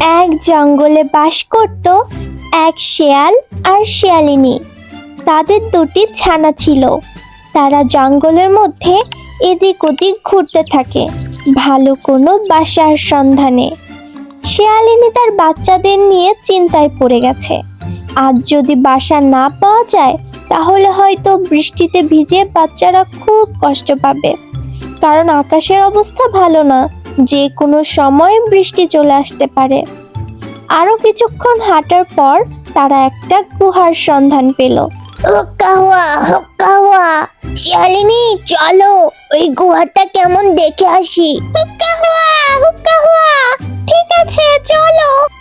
এক জঙ্গলে বাস করত এক শেয়াল আর শেয়ালিনী। তাদের দুটি ছানা ছিল। তারা জঙ্গলের মধ্যে এদিক ওদিক ঘুরতে থাকে, ভালো কোনো বাসার সন্ধানে। শেয়ালিনী তার বাচ্চাদের নিয়ে চিন্তায় পড়ে গেছে। আজ যদি বাসা না পাওয়া যায়, তাহলে হয়তো বৃষ্টিতে ভিজে বাচ্চারা খুব কষ্ট পাবে। কারণ আকাশের অবস্থা ভালো না। যে কোনো সময় বৃষ্টি চলে আসতে পারে। আরও কিছুক্ষণ হাঁটার পর তারা একটা গুহার সন্ধান পেল। শিয়ালিনী, চলো, ওই গুহাটা কেমন দেখে আসি। হুক্কা হুয়া হুক্কা হুয়া। ঠিক আছে, চলো।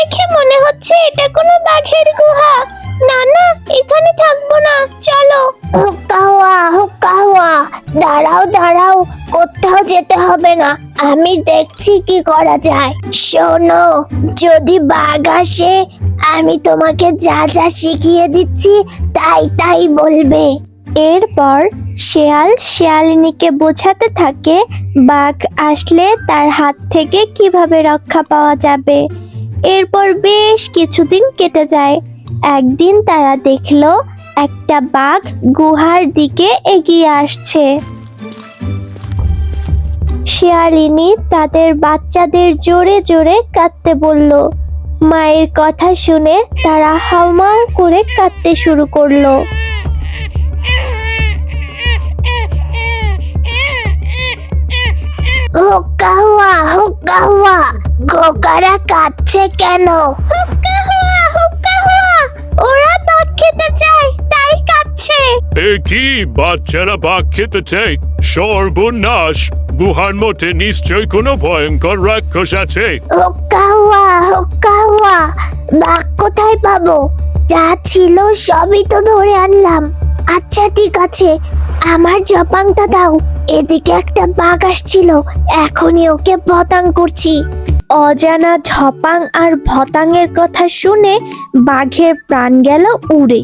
দেখে মনে হচ্ছে এটা কোনো বাঘের গুহা। না না এখানে থাকব না চলো। হুক্কা হুয়া হুক্কা হুয়া দাঁড়াও দাঁড়াও কোথাও যেতে হবে না। আমি দেখছি কি করা যায়। শোনো যদি বাঘ আসে আমি তোমাকে যা যা শিখিয়ে দিচ্ছি তাই তাই বলবে। এরপর শেয়াল শেয়ালিনীকে বোঝাতে থাকে বাঘ আসলে তার হাত থেকে কীভাবে রক্ষা পাওয়া যাবে। এরপর বেশ কিছুদিন কেটে যায়। একদিন তারা দেখল একটা বাঘ গুহার দিকে এগিয়ে আসছে। শিয়ালিনী তাদের বাচ্চাদের জোরে জোরে কাঁদতে বলল। মায়ের কথা শুনে তারা হাউমাউ করে কাঁদতে শুরু করল হুক্কা হুয়া হুক্কা হুয়া খোকারা কাঁদছে কেন? হুক্কা হুয়া হুক্কা হুয়া। ওরা বাঘ খেতে চায় তাই কাচ্ছে এ কি বাচ্চারা বাঘ খেতে চাই সর্বনাশ। গুহার মধ্যে নিশ্চয় কোনো ভয়ঙ্কর রাক্ষস আছে। হুক্কা হুয়া হুক্কা হুয়া। বাঘ কোথায় পাবো? যা ছিল সবই তো ধরে আনলাম। আচ্ছা ঠিক আছে। আমার জপাংটা দাও। এদিকে একটা বাঘ আসছিল। এখনই ওকে বতাং করছি। অজানা ঝপাং আর ভতাংয়ের কথা শুনে বাঘের প্রাণ গেল উড়ে।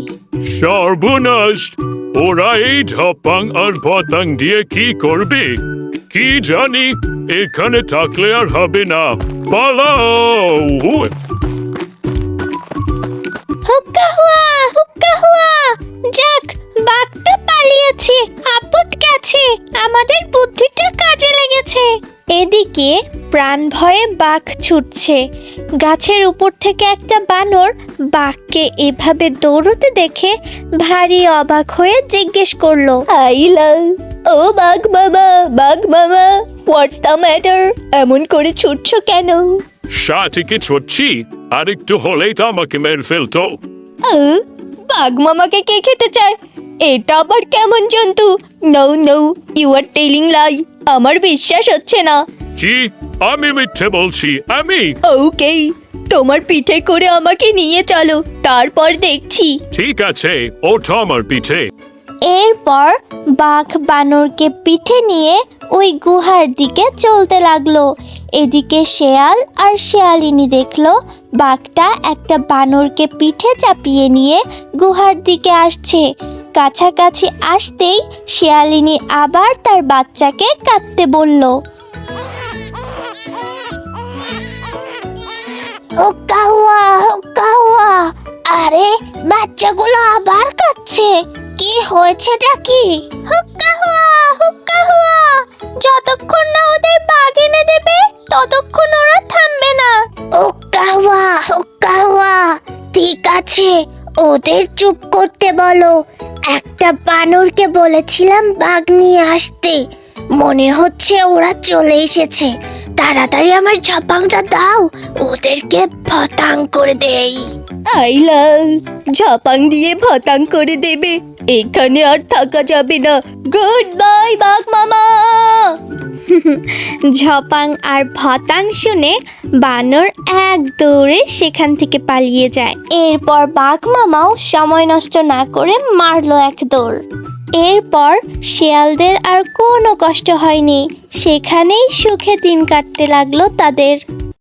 সর্বনাশ! ওরা এই ঝপাং আর ভতাং দিয়ে কি করবে? কি জানি এখানে থাকলে আর হবে না। পালাও! হুক্কা হুয়া! প্রাণ ভয়ে বাঘ ছুটছে। গাছের উপর থেকে একটা বানর বাঘকে এভাবে দৌড়তে দেখে ভারী অবাক হয়ে জিজ্ঞেস করল আইলা ও বাঘ মামা বাঘ মামা হোয়াটস দ্য ম্যাটার এমন করে ছুটছো কেন? সাথীকে ছুটছি? আর একটু হলেই তো আমাকে মেরে ফেলতো। আহ, বাঘ মামাকে কে খেতে চায়? এটা আবার কেমন জন্তু? No no you are telling lie আমার বিশ্বাস হচ্ছে না। কি? আমি মিথ্যে বলছি আমি। ওকে তোমার পিঠে করে আমাকে নিয়ে চলো তারপর দেখছি। ঠিক আছে ওঠো আমার পিঠে। এরপর বাঘ বানরকে পিঠে নিয়ে ওই গুহার দিকে চলতে লাগল। এদিকে শেয়াল আর শেয়ালিনী দেখল বাঘটা একটা বানরকে পিঠে চাপিয়ে নিয়ে গুহার দিকে আসছে। কাছাকাছি আসতেই শেয়ালিনী আবার তার বাচ্চাকে কাঁদতে বলল হুক্কা হুয়া হুক্কা হুয়া আরে, বাচ্চাগুলো আবার কাচ্ছে কি হয়েছেটা কি? হুক্কা হুয়া হুক্কা হুয়া যতক্ষণ না ওদের বাঘ এনে দেবে, ততক্ষণ ওরা থামবে না। হুক্কা হুয়া হুক্কা হুয়া ঠিক আছে, ওদের চুপ করতে বলো। একটা বানরকে বলেছিলাম বাঘ নিয়ে আসতে। মনে হচ্ছে ওরা চলে এসেছে। তাড়াতাড়ি আমার ঝাপাংটা দাও। ওদেরকে ফতাং করে দেই। আইলা ঝাপাং দিয়ে ভতাং করে দেবে। এখানে আর থাকা যাবে না। গুড বাই বাঘ মামা। ঝপাং আর ভতাং শুনে বানর এক দৌড়ে সেখান থেকে পালিয়ে যায়। এরপর বাঘ মামাও সময় নষ্ট না করে মারলো এক দৌড়। এরপর শেয়ালদের আর কোনো কষ্ট হয়নি। সেখানেই সুখে দিন কাটতে লাগল তাদের।